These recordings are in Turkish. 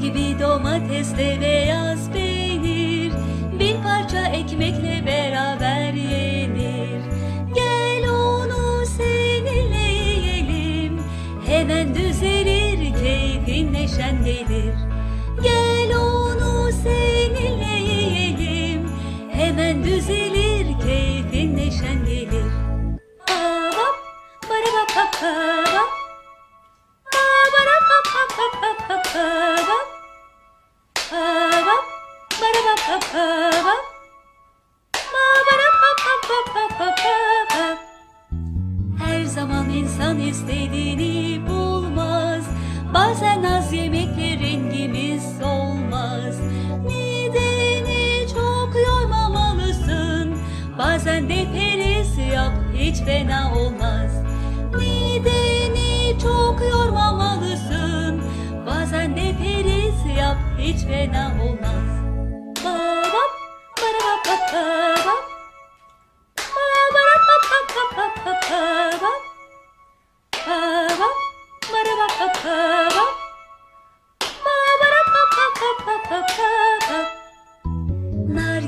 gibi domatesle beyaz peynir Bir parça ekmekle beraber yenir Gel onu seninle yiyelim Hemen düzelir keyfin neşen gelir Gel onu seninle yiyelim Hemen düzelir keyfin neşen gelir Babam, barabapapabam. Ba-ba-da-ba-ba-ba-ba-ba-ba. İnsan istediğini bulmaz. Bazen az yemekle rengimiz olmaz. Mideni çok yormamalısın. Bazen de periz yap hiç fena olmaz. Mideni çok yormamalısın. Bazen de periz yap hiç fena olmaz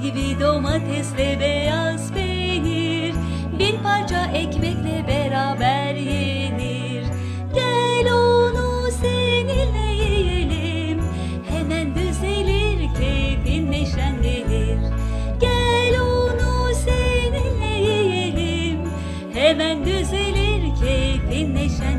gibi domatesle beyaz peynir Bir parça ekmekle beraber yenir. Gel onu seninle yiyelim Hemen düzelir keyfin neşen gelir Gel onu seninle yiyelim Hemen düzelir keyfin neşen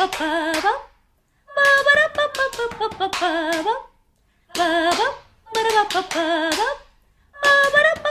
빠바빠바바 빠바라빠빠빠빠빠바바 빠바 빠라바빠바바 빠바라빠